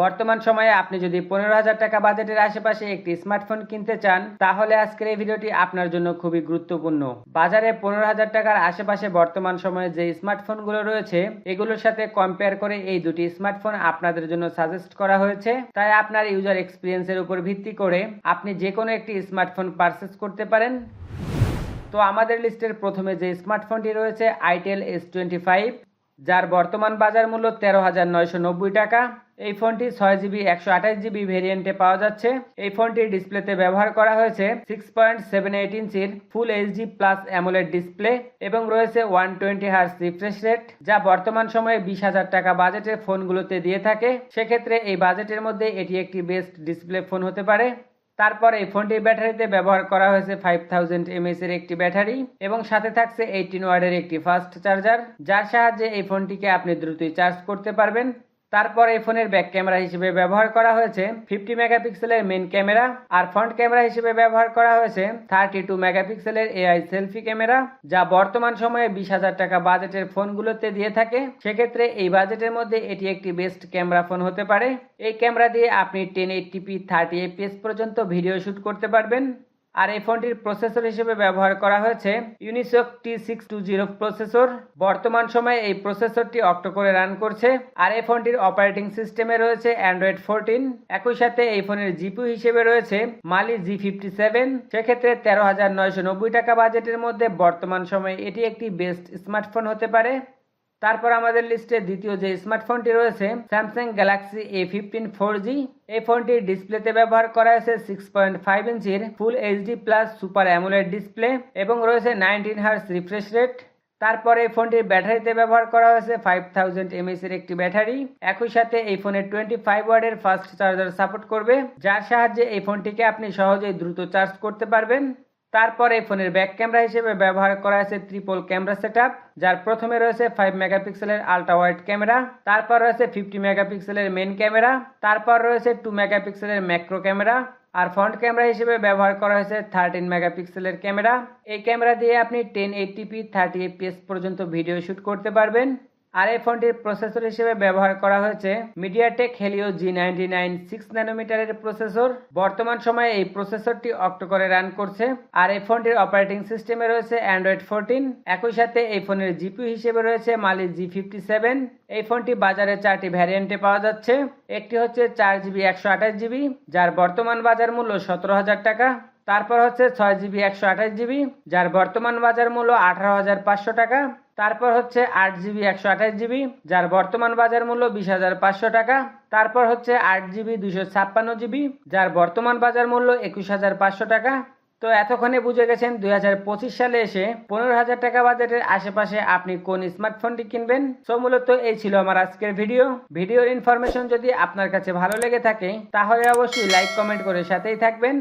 বর্তমান সময়ে আপনি যদি পনেরো হাজার টাকা বাজেটের আশেপাশে একটি স্মার্টফোন কিনতে চান, তাহলে আজকের এই ভিডিওটি আপনার জন্য খুবই গুরুত্বপূর্ণ। বাজারে পনেরো হাজার টাকার আশেপাশে বর্তমান সময়ে যে স্মার্টফোনগুলো রয়েছে, এগুলোর সাথে কম্পেয়ার করে এই দুটি স্মার্টফোন আপনাদের জন্য সাজেস্ট করা হয়েছে। তাই আপনার ইউজার এক্সপিরিয়েন্সের উপর ভিত্তি করে আপনি যে কোনো একটি স্মার্টফোন পারচেস করতে পারেন। তো আমাদের লিস্টের প্রথমে যে স্মার্টফোনটি রয়েছে আইটেল এস টোয়েন্টি ফাইভ যার বর্তমান বাজার মূল্য তেরো হাজার নয়শো নব্বই টাকা। এই ফোনটি ছয় জিবি, একশো আঠাশ জিবি ভেরিয়েন্টে পাওয়া যাচ্ছে। এই ফোনটির ডিসপ্লেতে ব্যবহার করা হয়েছে সিক্স পয়েন্ট সেভেন এইট ইঞ্চির full HD plus AMOLED display এবং রয়েছে one twenty hertz refresh rate যা বর্তমান সময়ে বিশ হাজার টাকা বাজেটের ফোনগুলোতে দিয়ে থাকে। সেক্ষেত্রে এই বাজেটের মধ্যে এটি একটি বেস্ট ডিসপ্লে ফোন হতে পারে। তারপর এই ফোনটির ব্যাটারিতে ব্যবহার করা হয়েছে ফাইভ থাউজেন্ড এমএস এর একটি ব্যাটারি এবং সাথে থাকছে এইটিন ওয়ার্ডের একটি ফাস্ট চার্জার যার সাহায্যে এই ফোনটিকে আপনি দ্রুতই চার্জ করতে পারবেন। তারপর এই ফোনের ব্যাক ক্যামেরা হিসেবে ব্যবহার করা হয়েছে ফিফটি মেগাপিক্সেলের মেন ক্যামেরা আর ফ্রন্ট ক্যামেরা হিসেবে ব্যবহার করা হয়েছে থার্টি টু মেগাপিক্সেলের এআই সেলফি ক্যামেরা, যা বর্তমান সময়ে বিশ হাজার টাকা বাজেটের ফোনগুলোতে দিয়ে থাকে। সেক্ষেত্রে এই বাজেটের মধ্যে এটি একটি বেস্ট ক্যামেরা ফোন হতে পারে। এই ক্যামেরা দিয়ে আপনি ten eighty p thirty FPS পর্যন্ত ভিডিও শুট করতে পারবেন। আর এই ফোনটির প্রসেসর হিসেবে ব্যবহার করা হয়েছে Unisoc T six two zero processor. বর্তমান সময়ে এই প্রসেসরটি অক্টো করে রান করছে। আর এই ফোনটির অপারেটিং সিস্টেমে রয়েছে অ্যান্ড্রয়েড ফোরটিন একই সাথে এই ফোনের জিপি হিসেবে রয়েছে মালি জি ফিফটি সেভেন সেক্ষেত্রে তেরো হাজার নয়শো নব্বই টাকা বাজেটের মধ্যে বর্তমান সময়ে এটি একটি বেস্ট স্মার্টফোন হতে পারে। তারপর আমাদের লিস্টে দ্বিতীয় যে স্মার্টফোনটি রয়েছে Samsung Galaxy A fifteen four G এই ফোনটির ডিসপ্লেতে ব্যবহার করা হয়েছে সিক্স পয়েন্ট ফাইভ ইঞ্চির full HD plus super AMOLED display এবং রয়েছে নাইনটিন হার্স রিফ্রেশ রেট তারপরে এই ফোনটির ব্যাটারিতে ব্যবহার করা হয়েছে ফাইভ থাউজেন্ড এমএস এর একটি ব্যাটারি। একই সাথে এই ফোনের টোয়েন্টি ফাইভ ওয়ার্ডের ফাস্ট চার্জার সাপোর্ট করবে, যার সাহায্যে এই ফোনটিকে আপনি সহজেই দ্রুত চার্জ করতে পারবেন। তারপর এই ফোনের ব্যাক ক্যামেরা হিসেবে ব্যবহার করা হয়েছে ত্রিপল ক্যামেরা সেটআপ, যার প্রথমে রয়েছে ফাইভ মেগাপিক্সেলের আলট্রা ওয়াইড ক্যামেরা, তারপর রয়েছে ফিফটি মেগাপিক্সেলের মেন ক্যামেরা, তারপর রয়েছে টু মেগাপিক্সেলের ম্যাক্রো ক্যামেরা, আর ফ্রন্ট ক্যামেরা হিসেবে ব্যবহার করা হয়েছে থার্টিন মেগাপিক্সেলের ক্যামেরা। এই ক্যামেরা দিয়ে আপনি ten eighty p thirty FPS পর্যন্ত ভিডিও শ্যুট করতে পারবেন। আর এই ফোনটির প্রসেসর হিসেবে ব্যবহার করা হয়েছে MediaTek Helio G ninety nine six ন্যানোমিটারের processor. বর্তমান সময়ে এই প্রসেসরটি অক্টো করে রান করছে। আর এই ফোনটির অপারেটিং সিস্টেমে রয়েছে অ্যান্ড্রয়েড ফোরটিন একই সাথে এই ফোনের জিপি হিসেবে রয়েছে মালি জি ফিফটি সেভেন এই ফোনটি বাজারে চারটি ভ্যারিয়েন্টে পাওয়া যাচ্ছে। একটি হচ্ছে চার জিবি একশো আঠাশ জিবি, যার বর্তমান বাজার মূল্য সতেরো হাজার টাকা। তারপর হচ্ছে ছয় জিবি, একশো আঠাশ জিবি, যার বর্তমান বাজার মূল্য আঠারো হাজার পাঁচশো টাকা। তারপর হচ্ছে আট জিবি, একশো আঠাশ জিবি, যার বর্তমান বাজার মূল্য বিশ হাজার পাঁচশো টাকা। তারপর হচ্ছে আট জিবি, দুশো ছাপ্পান্ন জিবি, যার বর্তমান বাজার মূল্য একুশ হাজার পাঁচশো টাকা। তো এতক্ষণে বুঝে গেছেন দুই হাজার পঁচিশ সালে এসে পনেরো হাজার টাকা বাজেটের আশেপাশে আপনি কোন স্মার্টফোনটি কিনবেন? সো মূলত এই ছিল আমার আজকের ভিডিও। ভিডিওর ইনফরমেশন যদি আপনার কাছে ভালো লেগে থাকে, তাহলে অবশ্যই লাইক কমেন্ট করে সাথেই থাকবেন।